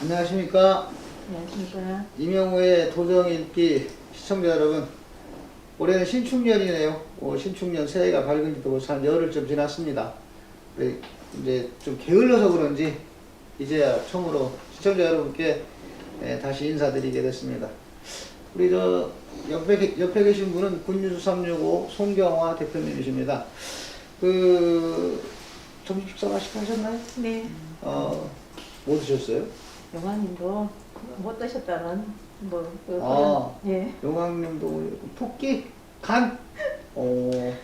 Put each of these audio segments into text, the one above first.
안녕하십니까. 안녕하십니까. 이명우의 도정일기 시청자 여러분. 올해는 신축년이네요. 어, 신축년 새해가 밝은 지도 벌써 한 열흘 좀 지났습니다. 네, 이제 좀 게을러서 그런지 이제야 처음으로 시청자 여러분께 예, 다시 인사드리게 됐습니다. 우리 저 옆에, 계- 옆에 계신 분은 군뉴스 365 송경화 대표님이십니다. 그 점심 식사 맛있게 하셨나요? 네. 어, 뭐 드셨어요? 영화님도 못 드셨다는 뭐 그, 아. 그런- 예. 용왕님도 토끼 간. 어,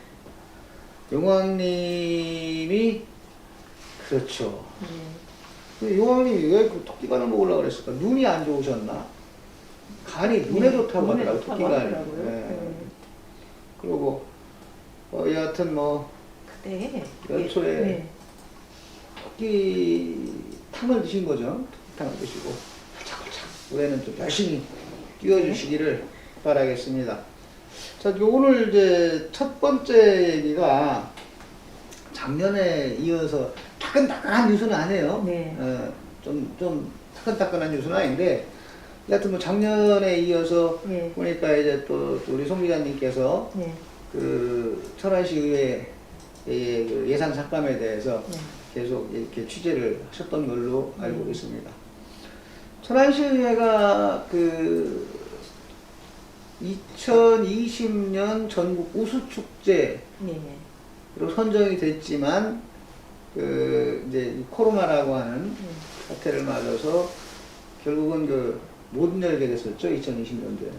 용왕님이 그렇죠. 예. 근데 용왕님이 왜그 토끼 간을 먹으려고 그랬을까? 눈이 안 좋으셨나? 간이 눈에 네, 좋다고 눈에 하더라고 좋다고 토끼 간이. 하더라고요. 예. 네. 그리고 어, 여하튼 뭐 그때 연초에 예. 네. 토끼 탕을 드신 거죠? 토끼탕을 드시고 살짝살짝 올해는 좀 열심히 뛰어주시기를 바라겠습니다. 자, 그 오늘 이제 첫 번째 얘기가 작년에 이어서 따끈따끈한 뉴스는 아니에요. 네. 어, 좀, 좀 따끈따끈한 뉴스는 아닌데, 여하튼 뭐 작년에 이어서 예. 보니까 이제 또, 또 우리 송 기자님께서 네. 그 천안시 의회 의그 예산 삭감에 대해서 네. 계속 이렇게 취재를 하셨던 걸로 알고 있습니다. 천안시 의회가 그 2020년 전국 우수축제로 예. 선정이 됐지만 그 이제 이 코로나라고 하는 예. 사태를 맞아서 결국은 그 못 열게 됐었죠 2020년도에.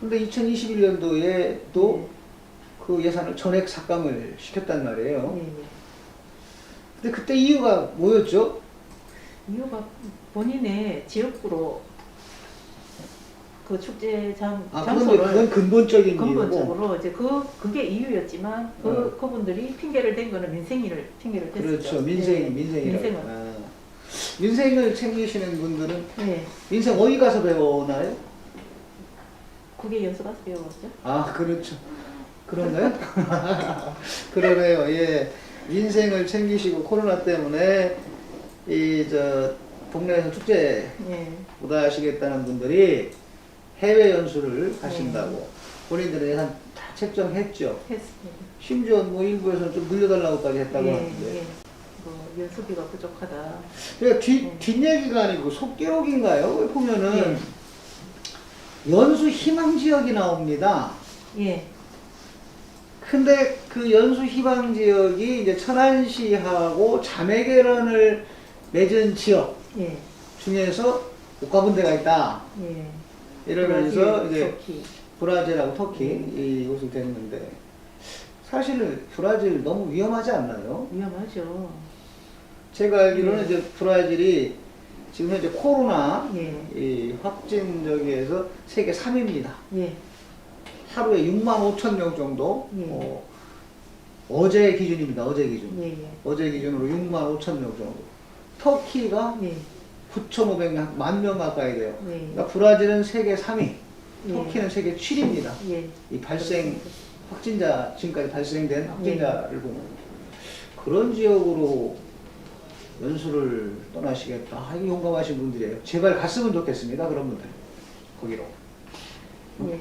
근데 2021년도에 또그 예산을 전액 삭감을 시켰단 말이에요. 예. 예. 근데 그때 이유가 뭐였죠? 이유가 본인의 지역구로 그 축제장 아, 그건, 이제 장소를 그건 근본적인 이유고. 근본적으로 이제 그 그게 이유였지만 그 어. 그분들이 핑계를 댄 거는 민생이를 핑계를 댔었죠. 그렇죠. 민생, 예. 민생이라고. 민생을. 아. 민생을 챙기시는 분들은 예. 민생 어디 가서 배우나요? 그게 연수 가서 배웠죠. 아, 그렇죠. 그런가요? 그러네요. 예. 민생을 챙기시고 코로나 때문에 이 저 동네에서 축제 예. 못 하시겠다는 분들이 해외 연수를 하신다고 본인들은 예산 다 책정했죠. 했습니다. 심지어 뭐 일부에서는 좀 늘려달라고까지 했다고 예, 하는데. 예. 뭐 연수비가 부족하다. 그러니까 뒷, 네. 뒷얘기가 아니고 속기록인가요? 왜 보면은 예. 연수 희망 지역이 나옵니다. 예. 근데 그 연수 희망 지역이 이제 천안시하고 자매결연을 맺은 지역 예. 중에서 못 가본 데가 있다. 예. 이러면서 브라질, 이제 터키. 브라질하고 터키 음. 이곳을 됐는데 사실은 브라질 너무 위험하지 않나요? 위험하죠. 제가 알기로는 네. 이제 브라질이 지금 현재 코로나 예. 이 확진 저기에서 세계 3위입니다. 예. 하루에 6만 5천 명 정도. 예. 어, 어제 기준입니다. 어제 기준. 예. 예. 어제 기준으로 6만 5천 명 정도. 터키가 예. 9,500명, 만명 가까이 돼요. 예. 그러니까 브라질은 세계 3위, 예. 터키는 세계 7위입니다. 예. 이 발생 확진자 지금까지 발생된 확진자를 보면 그런 지역으로 연수를 떠나시겠다. 아, 이거 용감하신 분들이에요. 제발 갔으면 좋겠습니다. 그런 분들 거기로. 예.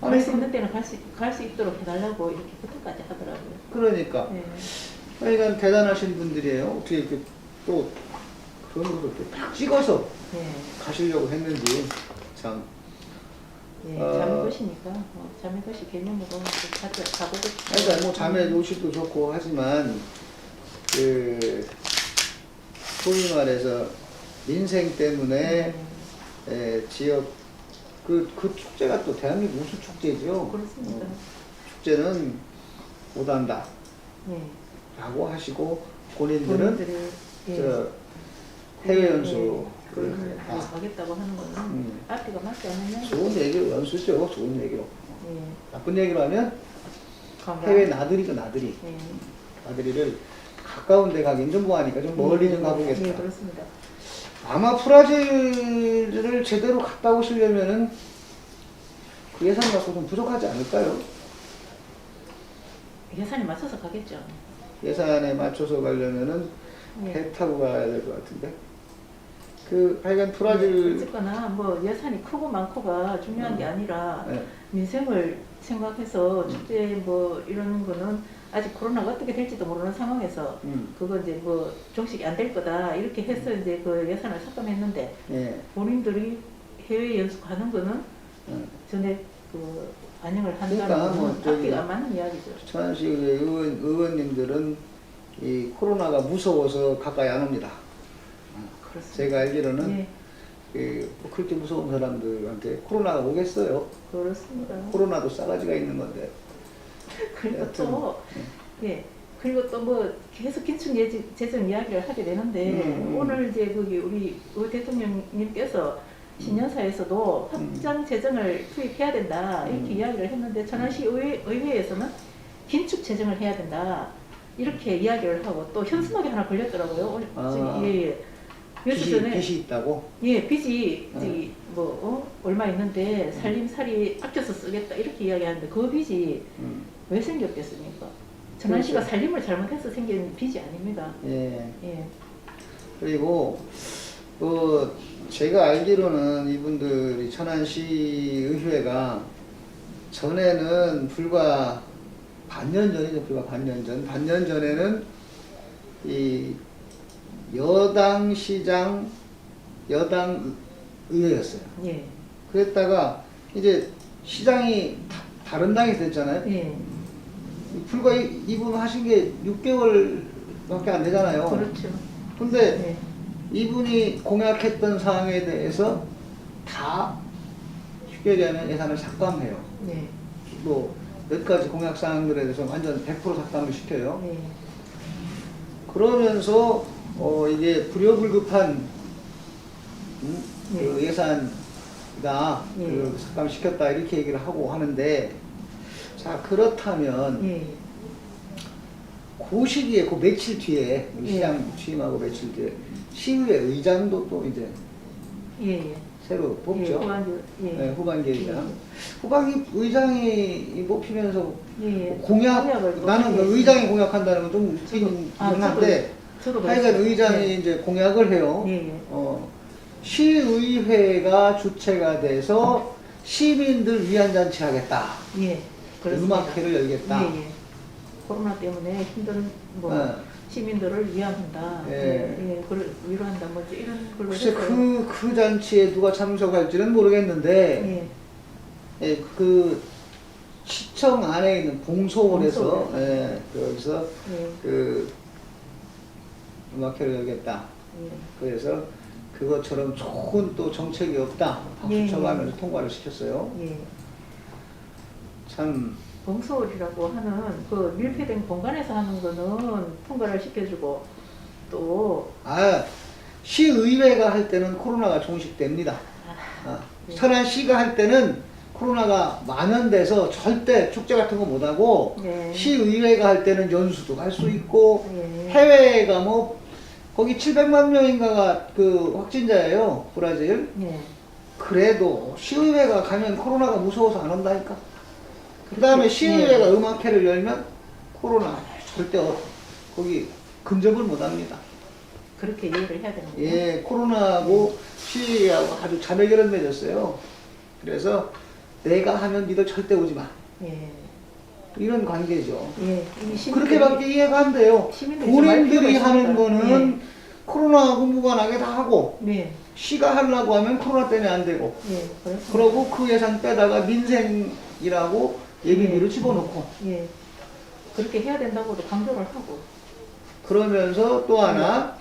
아니, 있는 때는 갈 수, 갈 수 있도록 해달라고 이렇게 부탁까지 하더라고요. 그러니까 예. 하여간 대단하신 분들이에요. 어떻게 이렇게 또 그런 이렇게 딱 찍어서 예. 가시려고 했는지 참. 예. 어. 자매 도시니까 어, 자매 도시 개념으로 가자, 가보고 싶어요. 그러니까 뭐 자매 도시도 좋고 하지만 그 소위 말해서 민생 때문에 예. 에, 지역 그, 그 축제가 또 대한민국 우수 축제죠. 그렇습니다. 어, 축제는 못한다 예. 라고 하시고 본인들은 본인들을 예. 저 해외 연수 예. 를 그걸 가겠다. 가겠다고 하는 거는 음. 앞뒤가 맞지 않느냐? 좋은 얘기로 연수죠. 좋은 얘기로. 예. 나쁜 얘기로 하면. 해외 나들이죠, 나들이. 예. 나들이를 가까운 데 가긴 좀 뭐하니까 좀 멀리 좀 예, 가보겠다. 예, 그렇습니다. 아마 브라질을 제대로 갔다 오시려면은 그 예산 갖고 좀 부족하지 않을까요? 예산에 맞춰서 가겠죠. 예산에 맞춰서 가려면은 예. 배 타고 가야 될 것 같은데. 그 하여간 토라지를 어쨌거나 뭐 예산이 크고 많고가 중요한 게 아니라 예, 민생을 생각해서 음. 축제 뭐 이런 거는 아직 코로나가 어떻게 될지도 모르는 상황에서 음, 그거 이제 뭐 종식이 안 될 거다 이렇게 해서 이제 그 예산을 삭감했는데 예, 본인들이 해외 연수 가는 거는 예. 전에 그 반영을 한다는 그러니까 뭐 거는 저기 앞뒤가 안 맞는 이야기죠. 천안시 의원, 의원님들은 이 코로나가 무서워서 가까이 안 옵니다. 그렇습니다. 제가 알기로는 예, 그, 뭐 그렇게 무서운 사람들한테 코로나가 오겠어요. 그렇습니다. 코로나도 싸가지가 있는 건데. 그리고 또 예. 그리고 또 뭐 계속 긴축 예지- 재정 이야기를 하게 되는데 음. 오늘 이제 거기 우리 의 대통령님께서 신년사에서도 음. 확장 재정을 투입해야 된다 이렇게 음. 이야기를 했는데 의회, 의회에서는 긴축 재정을 해야 된다 이렇게 이야기를 하고 또 현수막이 하나 걸렸더라고요. 아. 예, 예. 며칠 빚이, 전에 빚이 있다고? 예, 빚이 네. 저기 뭐 어? 얼마 있는데 살림살이 아껴서 쓰겠다 이렇게 이야기하는데 그 빚이 음, 왜 생겼겠습니까? 전환 씨가 그렇죠. 살림을 잘못해서 생긴 빚이 아닙니다. 예. 예, 그리고 또 제가 알기로는 이분들이 천안시 의회가 전에는 불과 반년 전이죠 불과 반년 전 반년 전에는 이 여당 시장 여당 의회였어요. 예, 그랬다가 이제 시장이 다, 다른 당이 됐잖아요. 예, 불과 이, 이분 하신 게 6개월밖에 안 되잖아요. 그렇죠. 근데 예, 이분이 공약했던 사항에 대해서 다 쉽게 얘기하면 예산을 삭감해요. 예, 뭐 몇 가지 공약 사항들에 대해서 완전 100% 삭감을 시켜요. 예, 그러면서 어 이게 불효불급한 음? 네. 그 예산이다 예. 그 삭감시켰다 이렇게 얘기를 하고 하는데 자 그렇다면 예, 그 시기에 그 며칠 뒤에 예. 시장 취임하고 며칠 뒤에 시의회 의장도 또 이제 예, 예. 새로 예, 뽑죠. 후반기, 예, 네, 후반기 의장. 후반기 의장이 뽑히면서 예, 예. 공약 나는 그 의장이 공약한다는 건 좀 웃기긴 아, 한데 하여간. 의장이 예, 이제 공약을 해요. 예, 예. 어, 시의회가 주체가 돼서 시민들 위안 잔치 하겠다. 예, 그렇습니다. 음악회를 열겠다. 예, 예. 코로나 때문에 힘든 뭐 네. 시민들을 위안한다. 예. 예, 예, 그걸 위로한다. 뭐 이런 걸로 글쎄 했어요. 그, 그 잔치에 누가 참석할지는 모르겠는데 예, 예, 그 시청 안에 있는 봉소홀에서 봉소홀. 예, 거기서 예, 그 음악회를 열겠다. 예. 그래서 그것처럼 좋은 또 정책이 없다. 예, 박수 쳐가면서 예. 통과를 시켰어요. 예. 참 봉소홀이라고 하는 그 밀폐된 공간에서 하는 거는 통과를 시켜주고 또 아, 시의회가 할 때는 코로나가 종식됩니다. 아, 예. 천안 시가 할 때는 코로나가 만연돼서 절대 축제 같은 거 못하고 예. 시의회가 할 때는 연수도 할 수 있고 예. 해외가 뭐 거기 700만 명인가가 그 확진자예요 브라질 예. 그래도 시의회가 가면 코로나가 무서워서 안 온다니까 그 다음에 그렇죠. 시의회가 예. 음악회를 열면 코로나 절대 어- 거기 근접을 못합니다 그렇게 이해를 해야 되는 거예요. 예 코로나하고 시의회하고 아주 자매 결혼 맺었어요 그래서 내가 하면 니들 절대 오지 마 예. 이런 관계죠 예. 그렇게밖에 이해가 안 돼요 본인들이 하는. 거는 코로나하고 무관하게 다 하고 예. 시가 하려고 하면 코로나 때문에 안 되고 예. 그러고 그 예산 빼다가 민생이라고 예비비를 집어넣고 예. 그렇게 해야 된다고도 강조를 하고. 그러면서 또 하나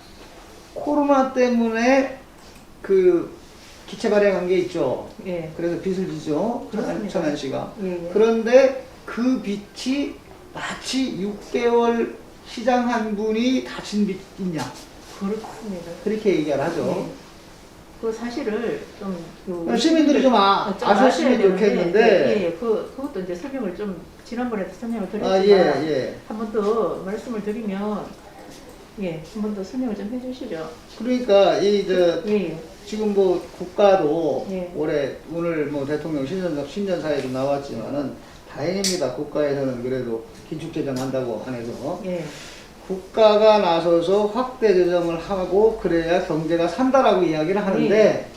코로나 때문에 그 기체 발행한 게 있죠. 예. 그래서 빚을 지죠. 천안, 그렇습니다. 천안시가. 예. 예. 그런데 그 빚이 마치 6개월 시장 한 분이 다친 빚이냐. 그렇습니다. 그렇게 얘기를 하죠. 예. 그 사실을 좀 그, 시민들이 좀 아- 좀 아셨으면 아셔야 되는데, 좋겠는데. 예, 예. 그 그것도 이제 설명을 좀 지난번에도 설명을 드렸지만 아, 예, 예. 한 번 더 말씀을 드리면 예, 한 번 더 설명을 좀 해주시죠. 그러니까 이 저 예, 예. 지금 뭐 국가도 예. 올해 오늘 뭐 대통령 신년 신년사에도 나왔지만은 다행입니다. 국가에서는 그래도 긴축 재정 한다고 안 해서 예. 국가가 나서서 확대 재정을 하고 그래야 경제가 산다라고 이야기를 하는데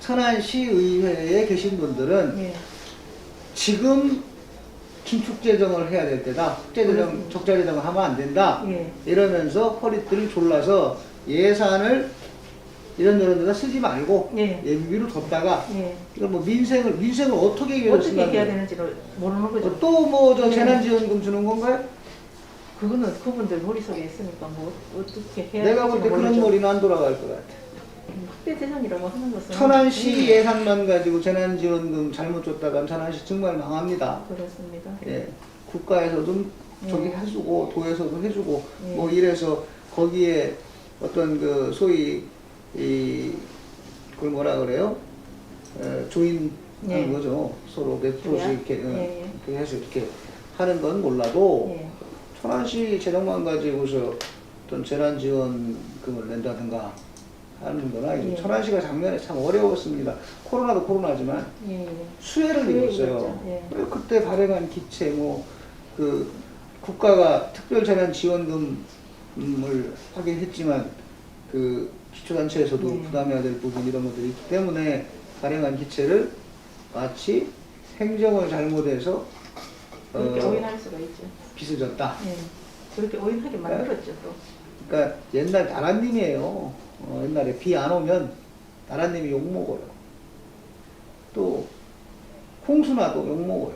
천안시 의회에 계신 분들은 예. 지금 긴축 재정을 해야 될 때다. 국제 재정, 그렇습니다. 적자 재정을 하면 안 된다. 예. 이러면서 허리띠를 졸라서 예산을 이런저런 데다 쓰지 말고 예. 예비비로 뒀다가 예. 이걸 뭐 민생을 민생을 어떻게 위해서 어떻게 해야 되는지를 모르는 거죠. 또 뭐저 예. 재난지원금 주는 건가요? 그거는 그분들 머릿속에 있으니까 뭐 어떻게 해야 내가 볼 때 그런. 머리는 안 돌아갈 것 같아. 확대 재정이라고 하는 것은 천안시 예. 예산만 가지고 재난지원금 잘못 줬다가 천안시 정말 망합니다. 그렇습니다. 예, 국가에서도 저기 예. 해주고 도에서도 해주고 예. 뭐 이래서 거기에 어떤 그 소위 이 그걸 뭐라 그래요? 에, 조인 하는 예. 거죠. 서로 몇 프로씩? 이렇게, 어, 예, 예. 이렇게 해서 이렇게 하는 건 몰라도 예. 천안시 재정만 가지고서 어떤 재난 지원금을 낸다든가 하는 거나 예. 천안시가 작년에 참 어려웠습니다. 코로나도 코로나지만 예. 예. 수혜를 입었어요. 예. 그리고 그때 발행한 기체 뭐그 국가가 특별 재난 지원금을 하긴 했지만 그 기초단체에서도 네. 부담해야 될 부분 이런 것들이 있기 때문에 발행한 기체를 마치 행정을 잘못해서 어, 오인할 수가 있죠. 빚을 졌다. 예. 그렇게 오인하게 만들었죠 또. 그러니까 옛날 나라님이에요. 어, 옛날에 비 안 오면 나라님이 욕 먹어요. 또 홍수나도 욕 먹어요.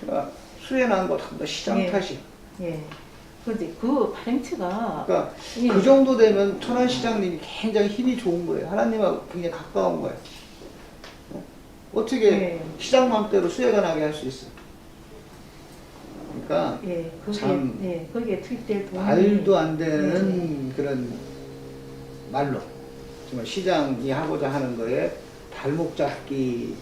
그러니까 수해 난거 전부 다 시장 예. 탓이. 예. 그런데 그 발행체가 그러니까 예. 그 정도 되면 천안 시장님이 굉장히 힘이 좋은 거예요. 하나님하고 굉장히 가까운 거예요. 어? 어떻게 예. 시장 맘대로 수혜가 나게 할 수 있어? 그러니까 예, 거기에 참 예, 거기에 투입될 돈이 말도 안 되는 음. 그런 말로 정말 시장이 하고자 하는 거에 발목 잡기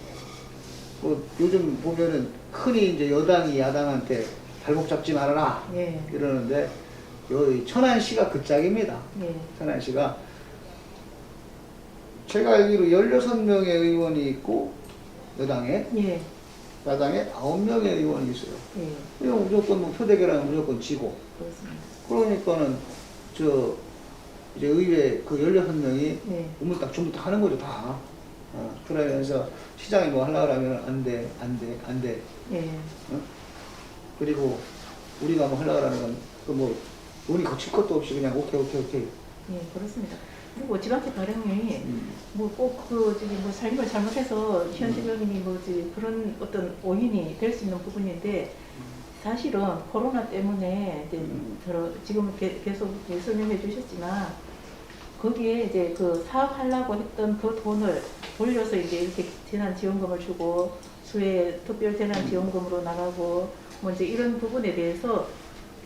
뭐 요즘 보면은 흔히 이제 여당이 야당한테 발목 잡지 말아라 예, 이러는데 여기 천안시가 그 짝입니다. 예, 천안시가 제가 알기로 16명의 의원이 있고 여당에 예, 야당에 9명의 의원이 있어요. 예, 이거 무조건 뭐 표대결하면 무조건 지고 그렇습니다. 그러니까는 저 이제 의회 그 16명이 예, 우물딱 주물딱 하는 거죠 다. 어, 그러면서 시장이 뭐 하려고 하면 안 돼, 안 돼, 안 돼. 예, 어? 그리고 우리가 뭐 하려고 하는 건그뭐 돈이 거칠 것도 없이 그냥 오케이 오케이 오케이. 예, 그렇습니다. 그리고 지방채 발행이 음. 뭐꼭 그 저기 뭐 살림을 잘못해서 현지적인 뭐지 그런 어떤 오인이 될 수 있는 부분인데 사실은 코로나 때문에 이제 음. 들어 지금 게- 계속 설명해 주셨지만 거기에 이제 그 사업하려고 했던 그 돈을 돌려서 이제 이렇게 재난 지원금을 주고 수해 특별 재난 지원금으로 나가고 뭐 이제 이런 부분에 대해서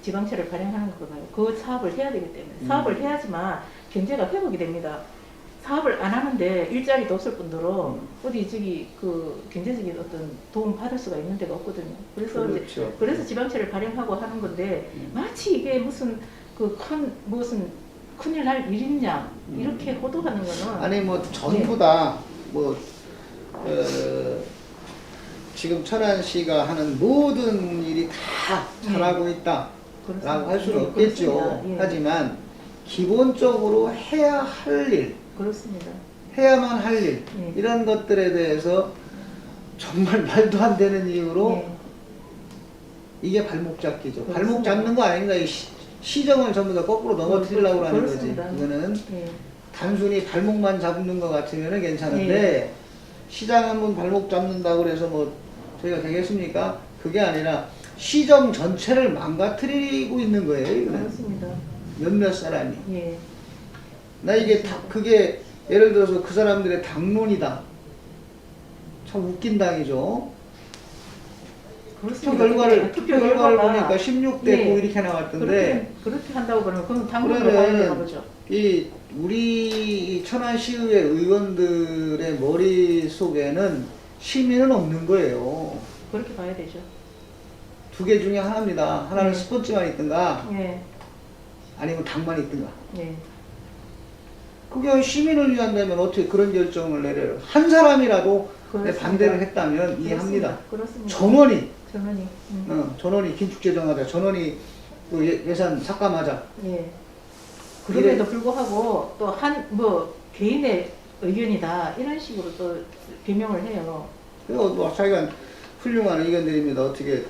지방채를 발행하는 거잖아요. 그 사업을 해야 되기 때문에 음. 사업을 해야지만 경제가 회복이 됩니다. 사업을 안 하는데 일자리도 없을 뿐더러 음. 어디 저기 그 경제적인 어떤 도움 받을 수가 있는 데가 없거든요. 그래서 이제 그렇죠. 그래서 지방채를 발행하고 하는 건데 음. 마치 이게 무슨 그 큰 무슨 큰일 날 일이냐 음. 이렇게 호도하는 거는 아니 뭐 전부 네. 다뭐 어, 지금 천안시가 하는 모든 일이 다 잘하고 있다. 라고 할 수는 예, 없겠죠. 그렇습니다. 예. 하지만 기본적으로 해야 할 일, 그렇습니다. 해야만 할 일, 예. 이런 것들에 대해서 정말 말도 안 되는 이유로 예. 이게 발목 잡기죠. 그렇습니다. 발목 잡는 거. 이 시, 시정을 전부 다 거꾸로 넘어뜨리려고 하는 거지. 그렇습니다. 이거는 예. 단순히 발목만 잡는 것 같으면 괜찮은데 시장 한번 발목 잡는다고 그래서 뭐 저희가 되겠습니까? 그게 아니라 시정 전체를 망가뜨리고 있는 거예요. 이거는 그렇습니다. 몇몇 사람이. 예. 나 이게 다 그게 예를 들어서 그 사람들의 당론이다. 참 웃긴 당이죠. 투표 그렇습니다. 결과를 그게 투표 결과를 결과가 보니까 16대 예. 9 이렇게 나왔던데 그렇게, 그렇게 한다고 그러면 당근으로 그러면은 가야 되나 보죠. 이 우리 천안시의회 의원들의 머릿 속에는 시민은 없는 거예요. 그렇게 봐야 되죠. 두 개 중에 하나입니다. 하나는 네. 스포츠만 있든가 예. 아니면 당만 있든가. 예. 그게 시민을 위한다면 어떻게 그런 결정을 내려요? 한 사람이라도 내 그렇습니다. 반대를 했다면 이해합니다. 그렇습니다. 전원이 전원이. 음. 어, 전원이 긴축재 정하자 전원이 또 예, 예산 삭감하자. 예. 그럼에도 불구하고 또 한 뭐 개인의 의견이다 이런 식으로 또 비명을 해요. 그리고 뭐 자기가 훌륭한 의견들입니다. 어떻게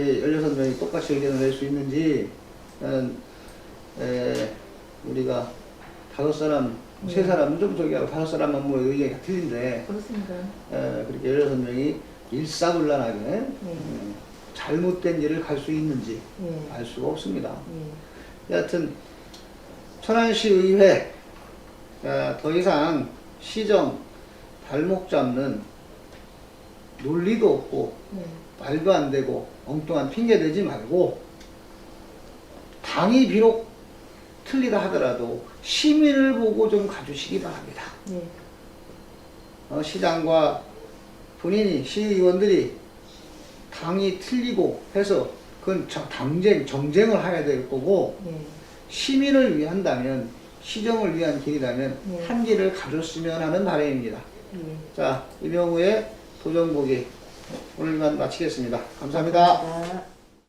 16명이 똑같이 의견을 낼 수 있는지 에, 우리가 다섯 사람, 세 네. 사람 좀 저기 하고 다섯 사람만 뭐 의견이 다 틀린데 그렇습니다. 에, 그렇게 16명이 일사불란하게 음, 잘못된 일을 갈 수 있는지 예. 알 수가 없습니다. 예. 여하튼 천안시 의회 아, 더 이상 시정 발목 잡는 논리도 없고 예. 말도 안 되고 엉뚱한 핑계 대지 말고 당이 비록 틀리다 하더라도 시민을 보고 좀 가주시기 바랍니다. 예. 어, 시장과 본인이 시의원들이 당이 틀리고 해서 그건 저- 당쟁, 정쟁을 해야 될 거고 예. 시민을 위한다면 시정을 위한 길이라면 네. 한 길을 가줬으면 하는 바람입니다. 예. 자, 이명우의 도전보기 오늘만 마치겠습니다. 감사합니다. 감사합니다.